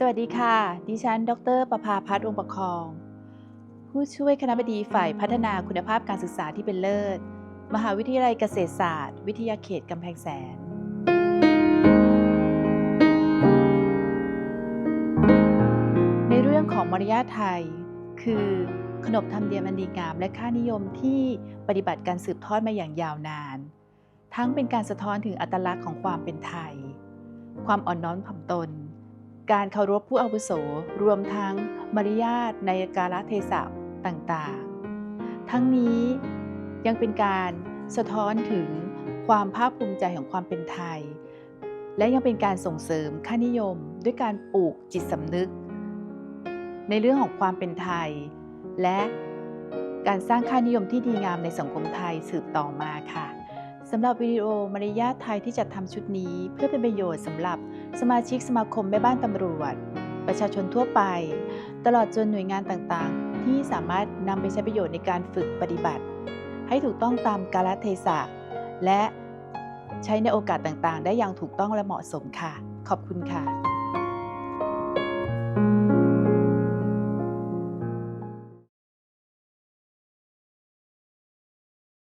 สวัสดีค่ะ ดิฉัน ดร ประภาพัฒน์วงศ์ประคอง ผู้ช่วยคณบดีฝ่ายพัฒนาคุณภาพการศึกษาที่เป็นเลิศ มหาวิทยาลัยเกษตรศาสตร์ วิทยาเขตกำแพงแสน ในเรื่องของมารยาทไทย คือขนบธรรมเนียมอันดีงาม และค่านิยมที่ปฏิบัติการสืบทอดมาอย่างยาวนาน ทั้งเป็นการสะท้อนถึงอัตลักษณ์ของความเป็นไทย ความอ่อนน้อมถ่อมตน การเคารพผู้อาวุโสรวมทั้งมารยาทในกาลเทศะต่างๆ ทั้งนี้ยังเป็นการสะท้อนถึงความภาคภูมิใจของความเป็นไทย และยังเป็นการส่งเสริมค่านิยมด้วยการปลูกจิตสำนึก ในเรื่องของความเป็นไทย และการสร้างค่านิยมที่ดีงามในสังคมไทยสืบต่อมาค่ะ สำหรับวิดีโอมารยาทไทยที่จัดทำชุดนี้เพื่อเป็นประโยชน์สำหรับสมาชิกสมาคมแม่บ้านตำรวจ ประชาชนทั่วไป ตลอดจนหน่วยงานต่างๆ ที่สามารถนำไปใช้ประโยชน์ในการฝึกปฏิบัติ ให้ถูกต้องตามกาลเทศะ และใช้ในโอกาสต่างๆ ได้อย่างถูกต้องและเหมาะสมค่ะ ขอบคุณค่ะ